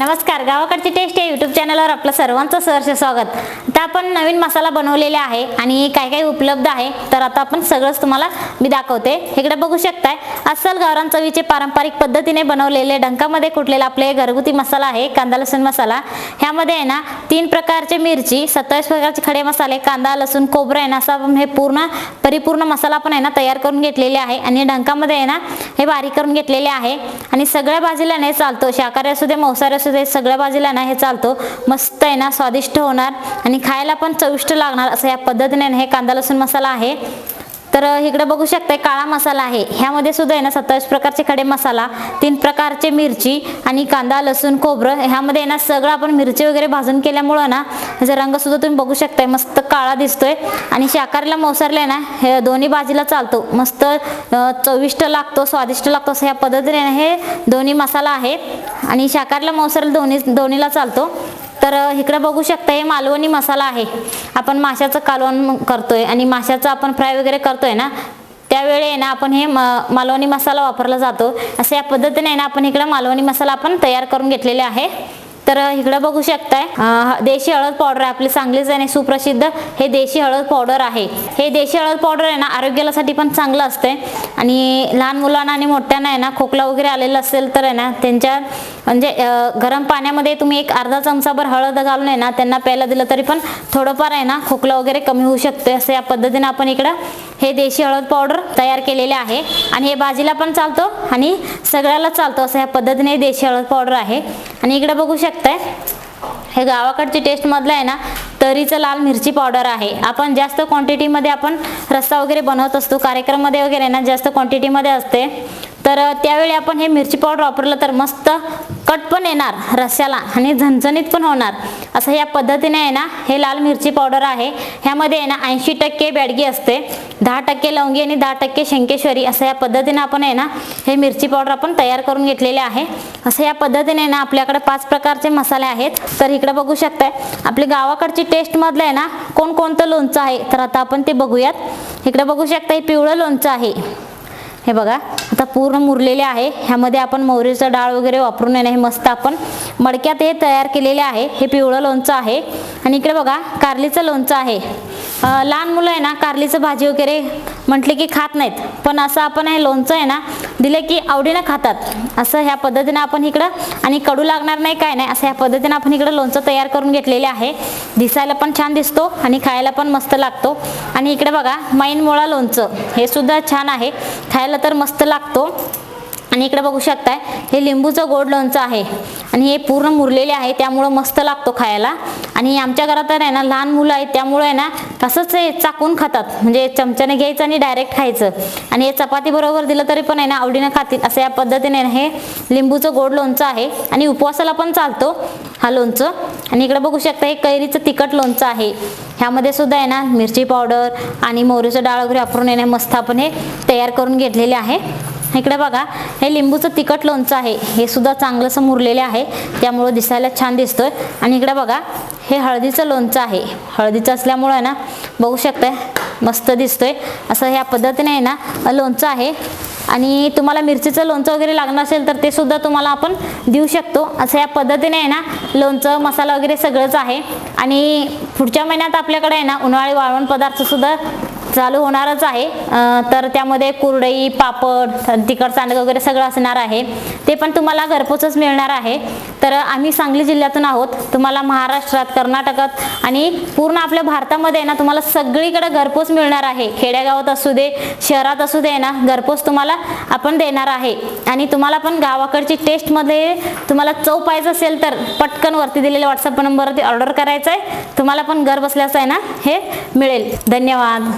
नमस्कार गावाकडची टेस्ट या यूट्यूब चॅनलवर आपलं सर्वांचं सहर्ष स्वागत. आता आपण नवीन मसाला बनवलेला आहे आणि काय काय उपलब्ध आहे तर आता आपण सगळंच तुम्हाला मी दाखवते. इकडे बघू शकताय अस्सल गावरान चवीचे पारंपरिक पद्धतीने बनवलेले डंकामध्ये कुटलेला आपले घरगुती मसाला आहे कांदा लसूण मसाला. ह्यामध्ये आहे ना तीन प्रकारचे मिरची सत्तावीस प्रकारचे खडे मसाले कांदा लसूण खोबरं आहे ना असं आपण हे पूर्ण परिपूर्ण मसाला पण आहे ना तयार करून घेतलेले आहे. आणि डंकामध्ये आहे ना हे बारीक करून घेतलेले आहे. आणि सगळ्या भाजीला नाही चालतो शाकाहारी असू दे मांसाहारी असू दे सगळ्या बाजूला ना हे चालतो. मस्त आहे ना स्वादिष्ट होणार. आणि खायला पण चविष्ट लागणार असं या पद्धतीने ना हे कांदा लसूण मसाला आहे. तर इकडे बघू शकताय काळा मसाला आहे. ह्यामध्ये सुद्धा आहे ना सत्तावीस प्रकारचे खडे मसाला तीन प्रकारचे मिरची आणि कांदा लसूण खोबरं ह्यामध्ये आहे ना सगळं आपण मिरची वगैरे भाजून केल्यामुळं ना ह्याचा रंग सुद्धा तुम्ही बघू शकताय. मस्त काळा दिसतोय. आणि शाकाहारीला मोसरले ना हे दोन्ही बाजूला चालतो. मस्त चविष्ट लागतो स्वादिष्ट लागतो असं ह्या पद्धतीने ना हे दोन्ही मसाला आहे. आणि शाकाहारीला मोसरला दोन्ही दोन्हीला चालतो. तर इकडे बघू शकता हे मालवणी मसाला आहे. आपण माशाचं कालवण करतोय आणि माशाचं आपण फ्राय वगैरे करतोय ना त्यावेळी आहे ना आपण हे म- मालवणी मसाला वापरला जातो. असं या पद्धतीने ना आपण इकडे मालवणी मसाला आपण तयार करून घेतलेले आहे. तर इकडे बघू शकताय देशी हळद पावडर आहे. आपली सांगलीच आणि सुप्रसिद्ध हे देशी हळद पावडर आहे. हे देशी हळद पावडर आहे ना आरोग्यासाठी पण चांगलं असते आणि लहान मुलांना आणि मोठ्यांना आहे ना खोकला वगैरे आलेला असेल तर आहे ना त्यांच्या म्हणजे गरम पाण्यामध्ये तुम्ही एक अर्धा चमचाभर हळद घालून आहे ना त्यांना प्यायला दिलं तरी पण थोडंफार आहे ना खोकला वगैरे कमी होऊ शकते असं या पद्धतीने आपण इकडं हे देशी हळद पावडर तयार केलेले आहे. आणि हे भाजीला पण चालतो आणि सगळ्याला चालतो. असं ह्या पद्धतीने देशी हळद पावडर आहे. आणि इकडे बघू शकताय हे गावाकडची टेस्टमधलं आहे ना तरीचं लाल मिरची पावडर आहे. आपण जास्त क्वांटिटीमध्ये आपण रस्सा वगैरे बनवत असतो कार्यक्रममध्ये वगैरे ना जास्त क्वांटिटीमध्ये असते. तर त्यावेळी आपण हे मिरची पावडर वापरलं तर मस्त कट पण येणार रस्स्याला आणि झणझणीत पण होणार. असं या पद्धतीने आहे ना हे लाल मिरची पावडर आहे. ह्यामध्ये आहे ना ऐंशी टक्के बॅडगी असते. दहा टक्के लवंगी आणि दहा टक्के शंकेश्वरी असं या पद्धतीने आपण आहे ना हे मिरची पावडर आपण तयार करून घेतलेले आहे. असं या पद्धतीने ना आपल्याकडे पाच प्रकारचे मसाले आहेत. तर इकडे बघू शकताय आपली गावाकडची टेस्टमधलं आहे ना कोणकोणतं लोणचं आहे? तर आता आपण ते बघूयात. इकडे बघू शकता हे पिवळं लोणचं आहे. हे बघा. आता पूर्ण मुरलेले आहे. ह्यामध्ये आपण मोहरीचं डाळ वगैरे वापरून आहे हे मस्त आपण मडक्यात हे तयार केलेले आहे. हे पिवळं लोणचं आहे. आणि इकडे बघा कारलीचं लोणचं आहे. लहान मुलं आहे ना कारलीचं भाजी वगैरे म्हटले की खात नाहीत. पण असं आपण हे लोणचं आहे ना दिलं की आवडीनं खातात. असं ह्या पद्धतीनं आपण इकडं आणि कडू लागणार नाही काय नाही असं ह्या पद्धतीनं आपण इकडं लोणचं तयार करून घेतलेले आहे. दिसायला पण छान दिसतो आणि खायला पण मस्त लागतो. आणि इकडे बघा मैन मुळा लोणचं हे सुद्धा छान आहे. खायला तर मस्त लागतो. आणि इकडे बघू शकताय हे लिंबूचं गोड लोणचं आहे. आणि हे पूर्ण मुरलेले आहे त्यामुळं मस्त लागतो खायला. आणि आमच्या घरात तर आहे ना लहान मुलं आहेत त्यामुळे आहे ना तसंच हे चाकून खातात. म्हणजे चमच्याने घ्यायचं आणि डायरेक्ट खायचं. आणि हे चपाती बरोबर दिलं तरी पण आहे ना आवडीनं खातील. असं या पद्धतीने ना हे लिंबूचं गोड लोणचं आहे. आणि उपवासाला पण चालतो हा लोणचं. आणि इकडे बघू शकता हे कैरीचं तिखट लोणचं आहे. ह्यामध्ये सुद्धा आहे ना मिरची पावडर आणि मोहरीचं डाळ वगैरे वापरून आहे मस्त आपण हे तयार करून घेतलेले आहे. इकडे बघा हे लिंबूचं तिखट लोणचं आहे. हे सुद्धा चांगलंसं मुरलेले आहे. त्यामुळं दिसायला छान दिसतोय. आणि इकडे बघा हे हळदीचं लोणचं आहे. हळदीचं असल्यामुळं आहे ना बघू शकताय मस्त दिसतोय. असं ह्या पद्धतीने आहे ना लोणचं आहे. आणि तुम्हाला मिरचीचं लोणचं वगैरे लागणार असेल तर ते सुद्धा तुम्हाला आपण देऊ शकतो. असं या पद्धतीने आहे ना लोणचं मसाला वगैरे सगळंच आहे. आणि पुढच्या महिन्यात आपल्याकडे आहे ना उन्हाळी वाळवण पदार्थसुद्धा चालू होणारच आहे. तर त्यामध्ये कुरडई पापड तिखट सांडग वगैरे सगळं असणार आहे. ते पण तुम्हाला घरपोचच मिळणार आहे. तर आम्ही सांगली जिल्ह्यातून आहोत. तुम्हाला महाराष्ट्रात कर्नाटकात आणि पूर्ण आपल्या भारतामध्ये ना तुम्हाला सगळीकडे घरपोच मिळणार आहे. खेड्यागावात असू दे शहरात असू दे ना घरपोच तुम्हाला आपण देणार आहे. आणि तुम्हाला पण गावाकडची टेस्टमध्ये तुम्हाला चव पाहिजे असेल तर पटकन वरती दिलेल्या व्हॉट्सअप नंबरवरती ऑर्डर करायचं आहे तुम्हाला पण घर बसल्याचं आहे ना हे मिळेल. धन्यवाद.